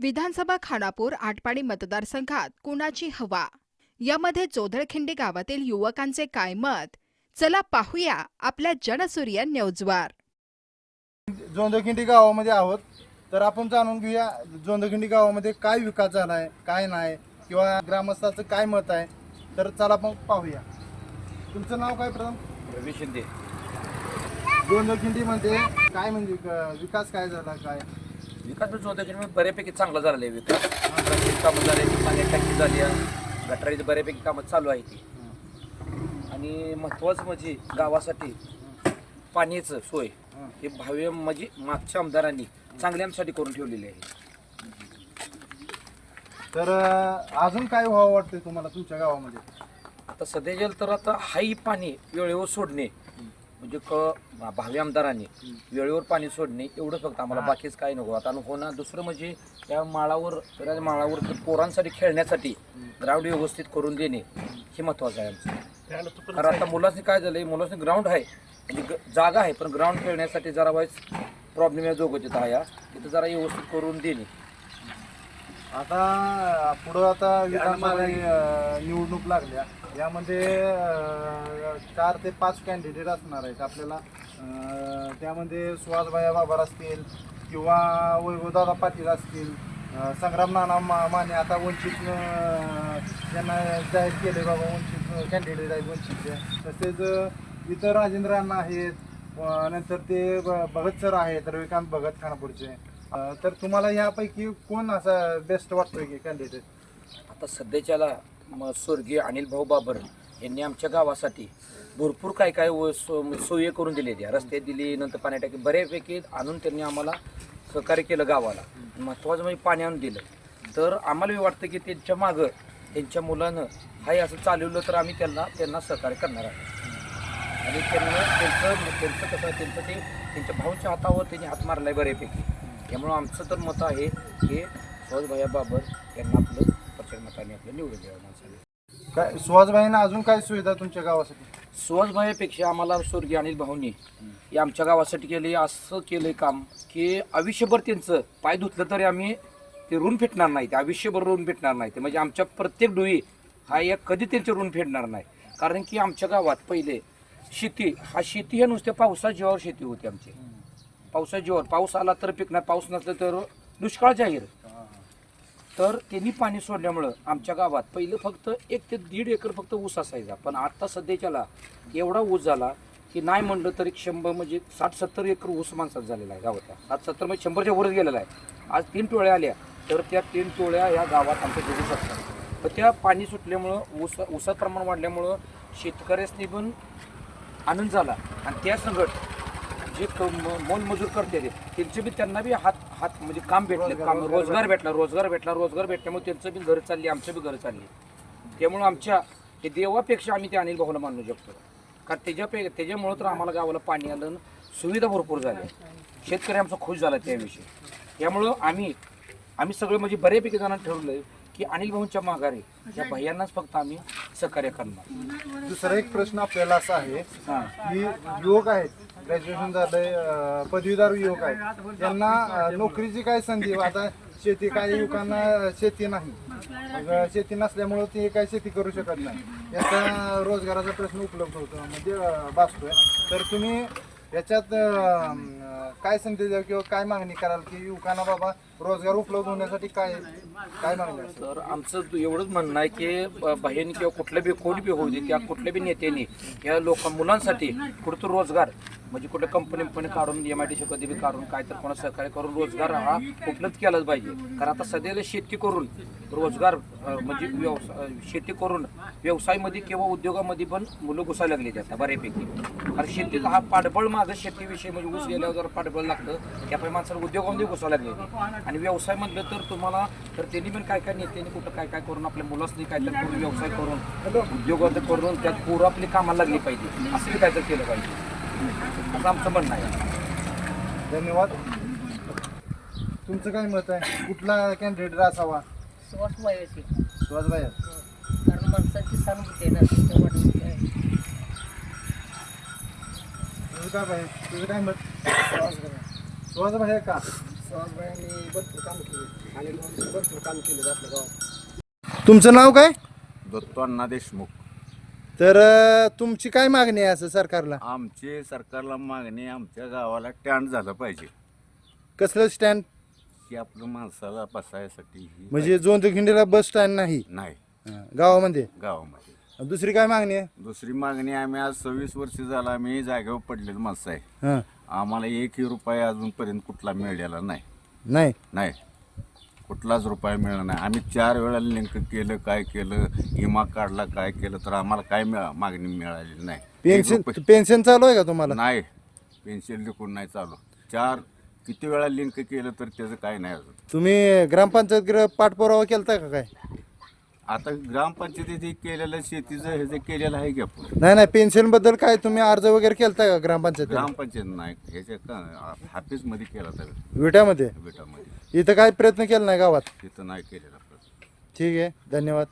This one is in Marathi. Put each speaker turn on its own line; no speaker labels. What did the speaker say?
विधानसभा खानापूर आटपाडी मतदारसंघात कुणाची हवा? यामध्ये जोधळखिंडी गावातील युवकांचे काय मत? चला पाहूया आपल्या जनसूर्य न्यूजवर.
जोंदखिंडी गावामध्ये आहोत. तर आपण जाणून घेऊया जोंदखिंडी गावामध्ये काय विकास झाला आहे काय नाही किंवा ग्रामस्थाचं काय मत आहे? तर चला आपण पाहूया. तुमचं नाव काय प्रथम?
रवी शिंदे.
जोंदखिंडीमध्ये काय म्हणजे विकास काय झाला काय?
विकास जोदगिरी बऱ्यापैकी चांगला झालेला आहे विकास. रस्त्याची कामं झाले पाणी टाकी झाली आहे, गटारीची बऱ्यापैकी कामं चालू आहे ती आणि महत्त्वाचं म्हणजे गावासाठी पाण्याचं सोय हे भाव्य म्हणजे मागच्या आमदारांनी चांगल्या आमच्यासाठी करून ठेवलेली आहे.
तर अं, अजून काय व्हावं वाटतंय तुम्हाला तुमच्या गावामध्ये?
आता सध्याच्या तर आता हाही पाणी वेळेवर सोडणे म्हणजे क भावी आमदारांनी वेळेवर पाणी सोडणे एवढं फक्त आम्हाला बाकीच काही नको. आता आणि होणार दुसरं म्हणजे त्या माळावर त्या माळावर पोरांसाठी खेळण्यासाठी ग्राउंड व्यवस्थित करून देणे हे महत्त्वाचं आहे आमचं. कारण आता मुलांनी काय झालंय मुलांनी ग्राउंड आहे. म्हणजे जागा आहे पण ग्राउंड खेळण्यासाठी जरा वाईस प्रॉब्लेम या तिथं आहे हा. तिथं जरा व्यवस्थित करून देणे.
आता पुढं आता विधानसभा निवडणूक लागल्या. यामध्ये चार ते पाच कॅन्डिडेट असणार आहेत आपल्याला. त्यामध्ये सुहासभाया बाबर असतील किंवा वैभवदादा पाटील असतील. संग्राम नाना मा माने आता वंचित त्यांना जाहीर केले बाबा वंचित कॅन्डिडेट आहेत वंचितचे. तसेच इतर राजेंद्र अण्णा आहेत. नंतर ते भगत सर आहेत रविकांत भगत खानापूरचे. अं, तर तुम्हाला यापैकी कोण असा बेस्ट वाटतोय की कॅन्डिडेट
आता सध्याच्याला म स्वर्गीय अनिल भाऊ बाबर यांनी आमच्या गावासाठी भरपूर काय काय व सो सोयी करून दिली त्या रस्ते दिली नंतर पाणी टाकी बऱ्यापैकी आणून त्यांनी आम्हाला सहकार्य केलं गावाला. महत्त्वाचं म्हणजे पाणी आणून दिलं. तर आम्हाला बी वाटतं की त्यांच्या मागं त्यांच्या मुलानं हाय असं चालवलं तर आम्ही त्यांना त्यांना सहकार्य करणार आहे आणि त्यांना त्यांचं त्यांचं कसं त्यांचं ते त्यांच्या भाऊच्या हातावर त्यांनी हात मारला आहे बऱ्यापैकी. त्यामुळं आमचं तर मत आहे की सहजभाया बाबर यांना आपलं प्रचंड मताने आपलं निवडून द्यावं माणसाने.
काय सुहासभाईंना अजून काय सुविधा तुमच्या गावासाठी?
सुहासभाईपेक्षा आम्हाला स्वर्गीय अनिल भाऊनी हे आमच्या गावासाठी केले असं केलंय काम की आयुष्यभर त्यांचं पाय धुतलं तरी आम्ही ते ऋण फेटणार नाही ते आयुष्यभर ऋण फेटणार नाही. ते म्हणजे आमच्या प्रत्येक डोळी हा एक कधी त्यांचे ऋण फेडणार नाही. कारण की आमच्या गावात पहिले शेती हा शेती ह्या नुसत्या पावसा जीवावर शेती होती आमची. पावसा जीवन. पाऊस आला तर पिकणार पाऊस नसला तर दुष्काळ जाहीर. तर त्यांनी पाणी सोडल्यामुळं आमच्या गावात पहिलं फक्त एक ते दीड एकर फक्त ऊस असायचा. पण आता सध्याच्याला एवढा ऊस झाला की नाही म्हणलं तरी शंभर म्हणजे साठ सत्तर एकर ऊस माणसात झालेला आहे गावात साठ सत्तर म्हणजे शंभरच्या वरच गेलेला आहे. आज तीन टोळ्या आल्या तर त्या तीन टोळ्या या गावात आमच्या जगू शकतात पण त्या पाणी सुटल्यामुळं ऊस ऊसाचं प्रमाण वाढल्यामुळं शेतकऱ्यासनी पण आनंद झाला. आणि त्या संगट जे मोलमजूर करते ते, त्यांचे बी त्यांना बी हात हात म्हणजे काम भेटले काम रोजगार भेटला. रोजगार भेटला रोजगार भेटल्यामुळे त्यांचं बी घर चालली आमचं बी घर चालली. त्यामुळं आमच्या ते देवापेक्षा आम्ही ते अनिल भाऊला मानू शकतो. कारण त्याच्यापे त्याच्यामुळं तर आम्हाला गावाला पाणी आलं सुविधा भरपूर झाल्या. शेतकरी आमचा खुश झाला त्याविषयी. त्यामुळं आम्ही आम्ही सगळं म्हणजे बऱ्यापैकी जणांना ठरवलं की अनिल भाऊंच्या माघारी या भैयांनाच फक्त आम्ही सहकार्य करणार.
दुसरा एक प्रश्न आपल्याला असा आहे की युवक आहेत ग्रॅज्युएशन झालंय अं, पदवीधर युवक आहे त्यांना अं, नोकरीची काय संधी? आता शेती काही युवकांना शेती नाही. मग शेती नसल्यामुळं ते काय शेती करू शकत नाही. याचा रोजगाराचा प्रश्न उपलब्ध होतो. म्हणजे अं, भासतोय. तर तुम्ही याच्यात अं, काय संधी द्या किंवा काय मागणी कराल की युवकांना बाबा रोजगार उपलब्ध होण्यासाठी काय काय मागणी असेल?
तर आमचं एवढंच म्हणणं आहे की ब- किंवा कुठल्या बी कोणी बी होऊ दे किंवा कुठल्या बी नेत्याने या लोक मुलांसाठी कुठं रोजगार म्हणजे कुठल्या कंपनी पण काढून एम आय टी कधी बी काढून काय तर कोणा सहकार्य करून रोजगार हा उपलब्ध केलाच पाहिजे. कारण आता सध्याला शेती करून रोजगार म्हणजे व्यवसाय शेती करून व्यवसायामध्ये किंवा उद्योगामध्ये पण मुलं घुसायला लागली आता बऱ्यापैकी. कारण शेतीचा हा पाठबळ माझं शेतीविषयी म्हणजे ऊस गेल्यावर पाठबळ लागतं त्यामुळे माणसाला उद्योगामध्ये घुसायला लागले आणि व्यवसाय म्हटलं तर तुम्हाला तर त्यांनी पण काय काय नेत्यांनी कुठं काय काय करून आपल्या मुलांनी काय तर करून व्यवसाय करून उद्योगात करून त्यात पूर आपली कामाला लागली पाहिजे. असं बी काय तर केलं पाहिजे. असं आमचं म्हणणं आहे.
धन्यवाद. तुमचं काय मत आहे? कुठला कॅन्डिडेट असावा
सुवास व्हायची
सुहास भाई.
कारण माणसाची सहानुभूती आहे ना आहे.
तुझं काय भाई? तुझं काय मत? भाई. का?
भरपूर काम केले. आणि भरपूर काम केले आपल्या गावात.
तुमचं नाव काय?
दत्तांना देशमुख.
तर अं, तुमची काय मागणी आहे असं सरकारला?
आमची सरकारला मागणी आमच्या गावाला टँड झालं पाहिजे.
कसलं स्टँड?
की आपलं माणसाला बसायसाठी ही
म्हणजे जोंधखिंडीला बस स्टँड नाही?
नाही.
हा, गावामध्ये?
गावामध्ये.
दुसरी काय मागणी आहे?
दुसरी मागणी आम्ही आज सव्वीस वर्ष झाला आम्ही जागेवर पडलेलो माणसं आहे.
हां.
आम्हाला एकही रुपया अजूनपर्यंत कुठला मिळालेला नाही.
नाही?
नाही. कुठलाच रुपया मिळाला नाही. आम्ही चार वेळा लिंक केलं काय केलं विमा काढला काय केलं तर आम्हाला काय मिळा मागणी मिळालेली नाही. एक
पेन्शन
रुपया-
पेन्शन चालू आहे का तुम्हाला?
नाही. पेन्शन लिखून नाही चालू. चार किती वेळा लिंक केलं तर त्याचं काय नाही अजून.
तुम्ही ग्रामपंचायत ग्रह पाठपुरावा केलता का काय?
आता ग्रामपंचायतीत केलेलं शेतीचं हे जे केलेलं आहे की आपण.
नाही नाही पेन्शनबद्दल काय तुम्ही अर्ज वगैरे केलता का ग्रामपंचायत
ग्रामपंचायत नाही. ह्याच्या का ऑफिसमध्ये केला तर
विट्यामध्ये
बेटामध्ये
इथं काय प्रयत्न केला नाही गावात?
तिथं नाही केलेला प्रश्न
ठीक आहे धन्यवाद.